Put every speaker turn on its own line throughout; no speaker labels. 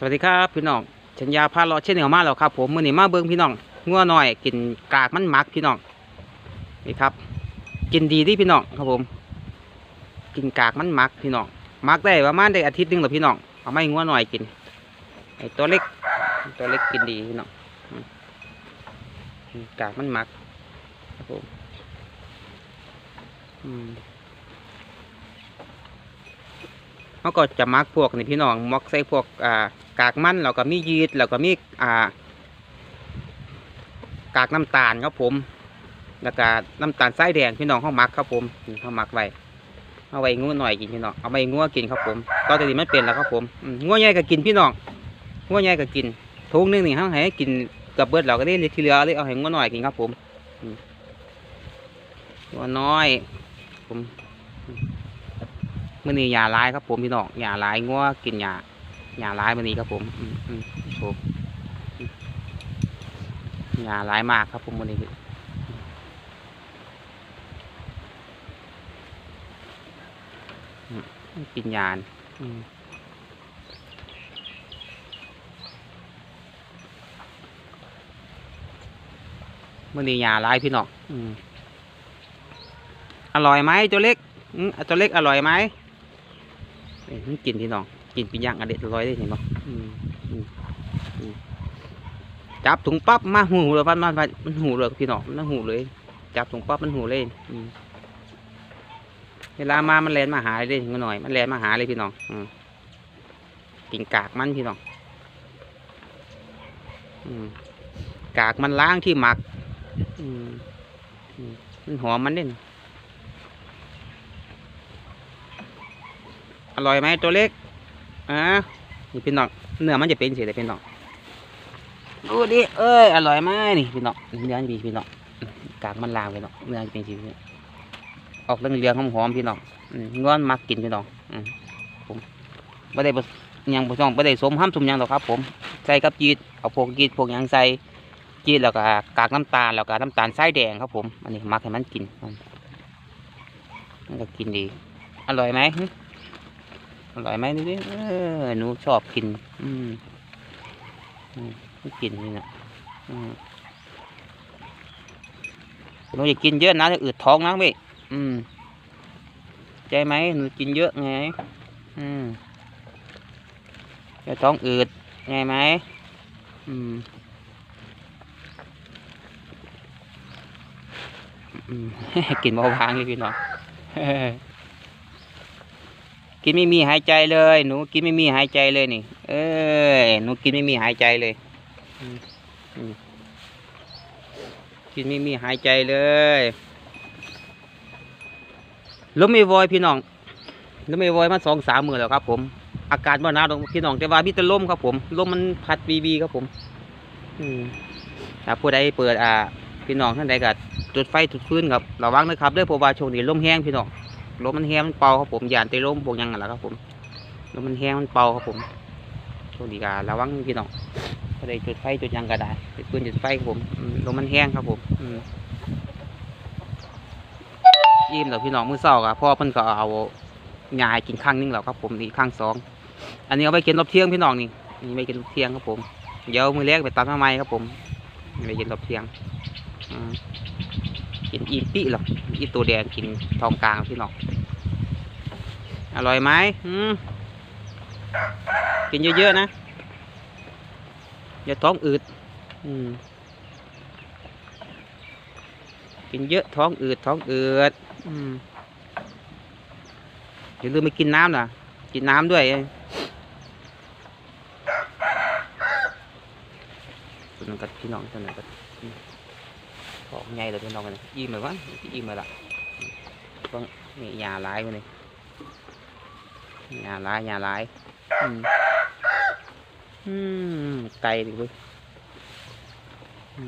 สวัสดีครับพี่น้องชัญญาพาเลาะเช่นเหนียวมาแล้วครับ ผมมือนี้มาเบิ้งพี่น้องงัวหน่อยกินกากมันมักพี่น้องนี่ครับ กินดีที่พี่น้องครับผม กินกากมันมักพี่น้องมักได้ประมาณได้อาทิตย์หนึงหรอพี่น้องเอาไม่งัวหน่อยกินไอตัวเล็ก ตัวเล็กกินดีพี่น้องกากมันมักครับผมอืมเขาก็จะมักพวกนี่พี่น้องมักใส่พวกอ่า กากมันแล้วก็มียีสต์แล้วก็มีอ่ากากน้ำตาลครับผม แล้วก็น้ำตาลทรายแดงพี่น้องเขามักครับผมนี่เขามักไว้เอาไว้งัวหน่อยกินพี่น้องเอาไว้งัวกินครับผมตอนนี้มันเป็นแล้วครับผมงัวใหญ่ก็กินพี่น้องงัวใหญ่ก็กินทุงหนึงนี่เขาให้กินกับเบิดเราก็ได้ที่เหลือเลยเอาให้งัวหน่อยกินครับผมงัวน้อย ผมมื่อนี้ยาร้ายครับผมพี่น้องยาร้ายงัวกินยา ยาร้ายมื่อนี้ครับผมอืมอืมผมยาร้ายมากครับผมมื่อนี้กินยาอืมมื่อนี้ยาร้ายพี่น้องอร่อยไหมตัวเล็กอืมตัวเล็กอร่อยไหมมันกินพี่น้อง กินป็นอย่างอเด็ดร่อยได้เห็นบ่อืมอืมอืมจับถุงปั๊บมาหูเลยพันมันมันหูเลยพี่น้องมันหูเลย จับถุงปั๊บมันหูเลยเวลามามันแลนมาหาเลยงหน่อย มันแลนมาหาเลยพี่น้องกินกากมันพี่น้องกากมันล้างที่หมักมันหอมมันเด่นอร่อยไหมตัวเล็ก อะนี่พี่น้องเนื้อมันจะเป็นสีแต่พี่น้องดูดิเอ้ยอร่อยไหมนี่พี่น้องเนื้อจะมีพี่น้องกากมันลางพี่น้องเนื้อจะเป็นสีออกเรื่องเรืองหอมๆพี่น้องง้อนมักกินพี่น้องผมไม่ได้ยังบ่ต้องไม่ได้สมห้ามสมยังหรอกครับ ผมใส่กับยีดเอาพวกยีดพวกยังใส่ยีดแล้วก็กากน้ำตาลแล้วก็น้ำตาลทรายแดงครับผมอันนี้มักให้มันกินมันก็กินดี อร่อยไหม อร่อยไหมนี่ดิเออหนูชอบกิน อืมอืมกินนี่นะอืมหนูอย่ากินเยอะนะจะอืดท้องนะเว้ยอืมใจไหมหนูกินเยอะไง อืมจะท้องอืดไงไหมอืมอืมกินเบาบางเลยพี่น้อง กินไม่มีหายใจเลย หนูกินไม่มีหายใจเลยนี่ เอ้ยหนูกินไม่มีหายใจเลยอืมอืมกินไม่มีหายใจเลยลมไม่วอยพี่น้องลมไม่วอยมาสองสามมือแล้วครับ ผม อากาศบ่หนาวดอกพี่น้องแต่ว่ามีแต่ลมครับ ผมลมมันพัดบีบีครับผม อืมถ้าผู้ใดเปิดอ่าพี่น้องท่านใดก็จุดไฟจุดฟืนครับระวังนะครับเด้วยเพราะว่าช่วงนี้ลมแห้งพี่น้อง ลมมันแห้งมันเป่าครับผมยานเตะลมพวกยังนั่นแหละครับผมลมมันแห้งมันเป่าครับผมโชคดีการะวังพี่น้องก็ได้จุดไฟจุดยังก็ได้จุดปืนจุดไฟครับผมลมมันแห้งครับผมยิ้มแล้วพี่น้องมือเศร้าครับพ่อเพิ่นก็เอาหญ้าให้กินข้างนึงแล้วครับผมนี่ข้างสองอันนี้เอาไปกินรอบเที่ยงพี่น้องนี่นี่ไปกินรอบเที่ยงครับผมเดี๋ยวมือแรกไปตัดมาใหม่ครับผมไปกินรอบเที่ยงอืม กินอีปีหรอกอีตัวแดงกินทองกลางพี่น้องอร่อยไหมอืมกินเยอะๆนะ อย่าท้องอืดอืมกินเยอะท้องอืดท้องอืดอืมอย่าลืมไปกินน้ำนะกินน้ำด้วยส่วนกับพี่น้องส่วนึงใหนกัน เลยอิ่มเลยวะอิ่มเลยล่ะต้องนี่ยาหลายไปเลย nhà lái nhà lái ừ. Ừ, cay đi vui ừ.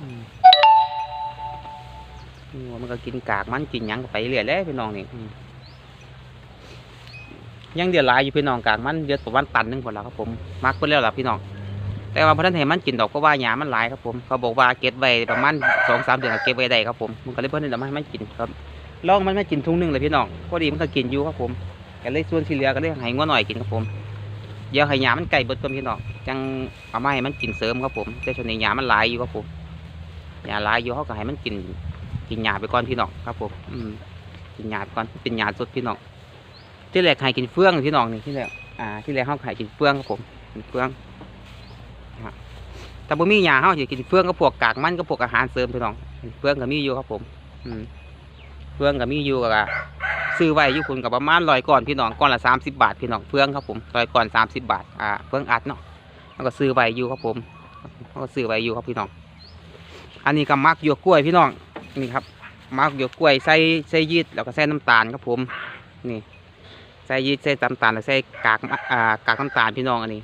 Ừ. งัวมันก็กินกากมันกินห ยังเดือดร้ายอยู่พี่น้องกากมันเดือดประมาณตันหนึงพอแล้วครับผมมักไปแล้วล่ะพี่น้องแต่ว่าพอท่านเห็นมันกินดอกเพราะว่าหญ้ามันหลายครับผมเขาบอกว่าเก็บไว้ประมาณสองสามเดือนเก็บไว้ได้ครับผมมันก็เลยเพิ่นได้มาให้มันกินครับลองมันไม่กินทุ่งหนึงเลยพี่น้องพอดีมันก็กินอยู่ครับผมก็เลยส่วนที่เหลือก็เลยให้งัวหน่อยกินครับผมเดี๋ยวให้หยามันไก่เบิดก่อนพี่น้องจังเอามาให้มันกินเสริมครับผมแต่ช่วงนี้หยามันหลายอยู่ครับผมหยาหลายอยู่เขาก็ให้มันกินกินหยาไปก่อนพี่น้องครับผมอืมกินหยาไปก่อนเป็นหยาสดพี่น้อง ที่แรกให้กินเฟืองพี่น้องนี่ที่แรกอ่า ที่แรกเขาให้กินเฟืองครับผมกินเฟืองแต่บ่มีหยาเขาจะกินเฟืองก็พวกกากมันก็พวกอาหารเสริมพี่น้องเฟืองก็มีอยู่ครับผม อืมเฟืองก็มีอยู่ก็ซื้อไว้อยู่คุณกับประมาณร้อยก่อนพี่น้องก่อนละสามสิบบาทพี่น้องเฟืองครับผมร้อยก่อนสามสิบบาทอ่าเฟืองอัดเนาะแล้วก็ซื้อไว้อยู่ครับผมแล้วก็ซื้อไว้อยู่ครับพี่น้อง อันนี้ก็มักหยวกกล้วยพี่น้องนี่ครับมักหยวกกล้วยใส่ใส่ยีสต์แล้วก็ใส่น้ำตาลครับผม นี่ ส่ยีใส่น้ำตาลใส่กากอ่ากากน้ำตาลพี่น้องอันนี้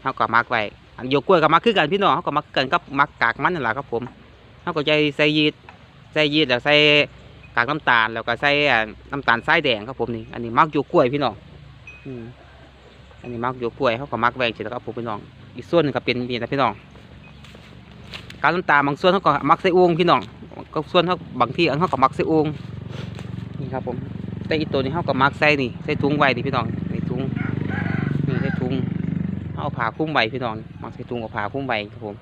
เขาก็มักไว้อยวกกล้วยก็มักคือกันพี่น้องเขาก็มักคือกันกับมักกากมันนั่นแหละครับผมเขาก็ใจใส่ยีใส่ยีแล้วใส่กากน้ำตาลแล้วก็ใส่อ่าน้ำตาลทรายแดงครับผมนี่อันนี้มักอยู่กล้วยพี่น้องอืมอันนี้มักอยู่กล้วยเขาก็มักแวงเสร็จแล้วครับผมพี่น้อง อีกส่วนหนึงก็เป็นนี่นะพี่น้องกากน้ำตาลบางส่วนเขาก็มักใส่โอ่งพี่น้องก็ส่วนเขาบางที่อันเขาก็มักใส่โอ่งนี่ครับผม แต่อีกตัวนี้เขาก็มักใส่นี่ใส่ถุงไว้นี่พี่น้องนี่ถุงนี่ใส่ถุงเขาเอาผ้าคุ้มไว้พี่น้องมักใส่ถุงกับผ้าคุ้มไว้ครับผม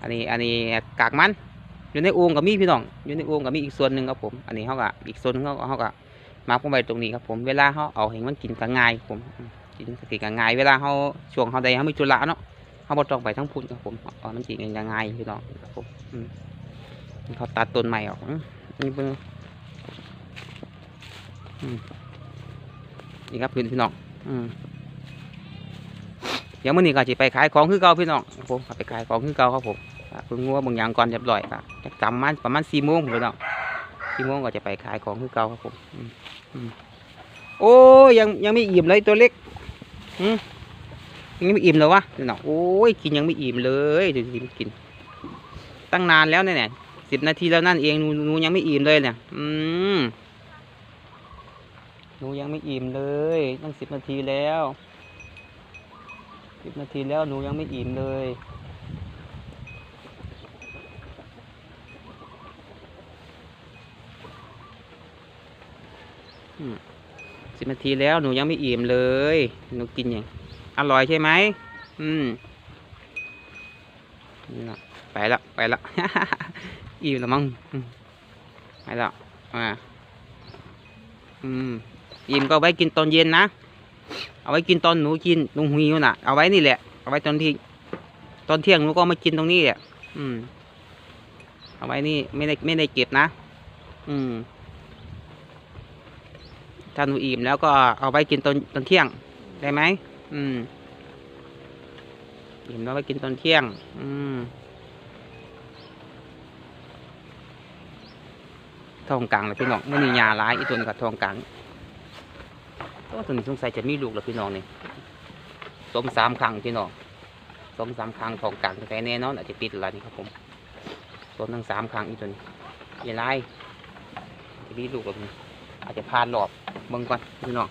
อันนี้อันนี้กากมันอยู่ในโอ่งก็มีพี่น้องอยู่ในโอ่งก็มีอีกส่วนหนึ่งครับผมอันนี้เขาก็อีกส่วนหนึงเขาก็เขาก็มาร์กลงไปตรงนี้ครับผมเวลาเขาเอาให้มันกินก็ง่ายผมกินก็กินก็ง่ายเวลาเขาช่วงเขาใดเขาไม่จุระเนาะเขาบ่ต้องไปทั้งพุ่นครับผมเอามันกินกันง่ายพี่น้องครับผมเขาตัดต้นใหม่ออกนี่เป็น นี่ครับพี่น้องอืมเดี๋ยวมื้อนี้ก็จะไปขายของคือเก่าพี่น้องผมไปขายของคือเก่าครับผมครับเพิ่งงัวบางอย่างก่อนเรียบร้อยครับจะกำมันประมาณสี่โมงผมไปเนาะสี่โมงก็จะไปขายของคือเก่าครับผมโอ้ยังยังไม่อิ่มเลยตัวเล็กยังไม่อิ่มเลยวะนี่เนาะโอ้ยกินยังไม่อิ่มเลยดูสิมันกิน ตั้งนานแล้วเนี่ยสิบนาทีแล้วนั่นเองนูหนูยังไม่อิ่มเลยเนี่ย อืม หนูยังไม่อิ่มเลยตั้งสิบนาทีแล้วสิบนาทีแล้วหนูยังไม่อิ่มเลยสิบนาทีแล้วหนูยังไม่อิ่มเลย หนูกินอย่างอร่อยใช่ไหมอืมนี่ะไปละไปละ อิ่มแล้วมั้งไปละอ่าอืม อิ่มก็เอาไว้กินตอนเย็นนะ เอาไว้กินตอนหนูกินหนูหิวน่ะ เอาไว้นี่แหละ เอาไว้ตอนที่ ตอนเที่ยงหนูก็มากินตรงนี้แหละอืม เอาไว้นี่ไม่ได้ไม่ได้เก็บนะ อืม ถ้าหนูอิ่มแล้วก็เอาไว้กินตอนตอนเที่ยง ได้ไหม อืม อิ่มแล้วไว้กินตอนเที่ยง อืมทองกลางเลยพี่น้องไม่มียาร้ายอีตัวนี้กับทองกลาง ตัวนี้สงสัยจะมีลูกแล้วพี่น้องนี่สมสามครั้งพี่น้องสมสามครั้งทองกลางแต่แน่นอนอาจจะปิดแล้วนี่ครับผมสมทั้งสามครั้งอีกตัวนี้ยาร้ายจะมีลูกแล้วนี่อาจจะพานหลอบเบิ่งก่อนพี่น้อง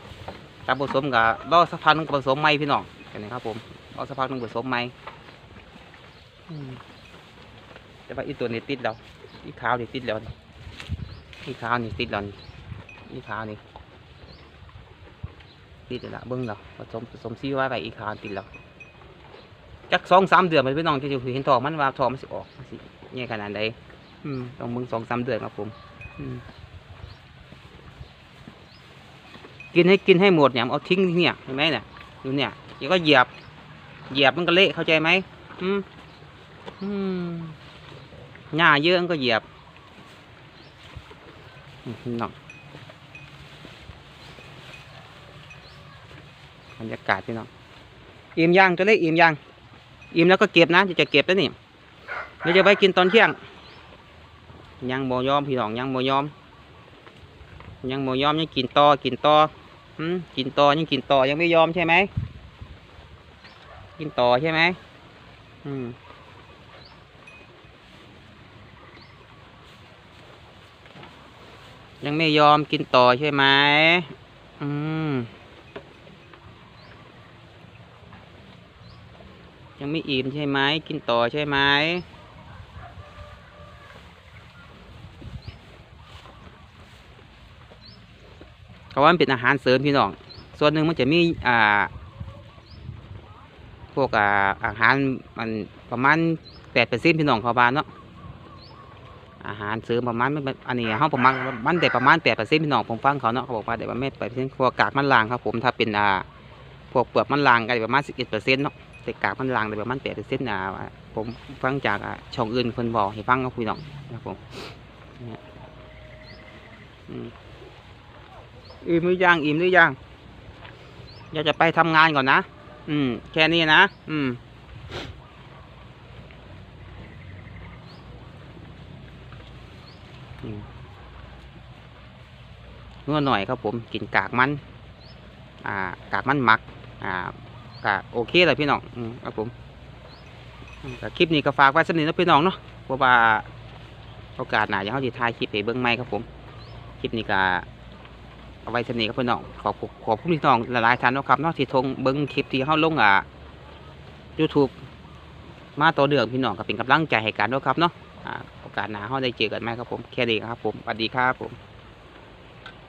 ถ้าผสมกับรอสักพักนึงผสมใหม่พี่น้องเห็นไหมครับผมรอสักพักนึงผสมใหม่อืมแต่ว่าอีตัวนี้ติดแล้วอีขาวนี่ติดแล้วนี่ขาวนี่ติดแล้วนี่ขาวนี่ ติดแล้วล่ะเบิ่งแล้วผสมผสมซีไว้ไปอีขาวติดแล้วจักสองสามเดือนมันพี่น้องจะเห็นทองมันว่าทองมันสิออกมันสิเนี่ยขนาดใดอืมต้องเบิ่งสองสามเดือนครับผมอืมกินให้กินให้หมดเนี่ยเอาทิ้งเนี่ยเห็นไหมเนี่ยดูเนี่ยเดี๋ยวก็เหยียบ เหยียบมันก็เละเข้าใจไหมอืมอืมหญ้าเยอะมันก็เหยียบอืมน้อง บรรยากาศพี่น้องอิ่มย่างตัวเล็กอิ่มย่างอิ่มแล้วก็เก็บนะจะจะเก็บแล้วนี่เดี๋ยวจะไปกินตอนเที่ยง ยังโมยอมพี่น้องยังโมยอม ยังโมยอมยังกินต่อกินต่อหืมกินต่อยังกินต่อยังไม่ยอมใช่ไหมกินต่อใช่ไหมอืมยังไม่ยอมกินต่อใช่ไหม อืม ยังไม่อิ่มใช่ไหมกินต่อใช่ไหม嗯 à, Ừ. ก็ว่ามันเป็นอาหารเสริมพี่น้อง ส่วนหนึ่งมันจะมีอ่า พวกอ่าอาหารมันประมาณแปดเปอร์เซ็นพี่น้องเขาบานเนาะอาหารเสริมประมาณไม่อันนี้เขาประมาณมันได้ประมาณแปดเปอร์เซ็นพี่น้องผมฟังเขาเนาะเขาบอกว่าได้ประมาณแปดเปอร์เซ็นต์พวกกากมันลางครับผมถ้าเป็นอ่าพวกเปลือกมันลางก็ได้ประมาณสิบเอ็ดเปอร์เซ็นต์เนาะ แต่กากมันลางได้ประมาณแปดเปอร์เซ็นต์นะผมฟังจากช่องอื่นคนบอกให้ฟังครับพี่น้องครับผมอืมอิ่มหรือยังอิ่มหรือยังอยากจะไปทำงานก่อนนะ อืม แค่นี้นะ อืม นัวหน่อยครับผม กินกากมัน อ่า กากมันหมัก อ่า กากโอเคเลยพี่น้องอืมครับผมก็คลิปนี้ก็ฝากไว้สนิทนะพี่น้องเนาะเพราะว่าโอกาสหน้าจะเขาจะถ่ายคลิปให้เบิ้งใหม่ครับผมคลิปนี้ก็เอาไว้สนิทครับพี่น้องขอบคุณขอบคุณพี่น้องหลายๆท่านนะครับนอกที่ทงเบิ้งคลิปที่เขาลงอ่า YouTube มาต่อเดืองพี่น้องก็เป็นกำลังใจให้กันเนาะครับเนาะอ่าโอกาสหนาเขาได้เจอกันไหมครับผมแค่นี้ครับผมสวัสดีครับผม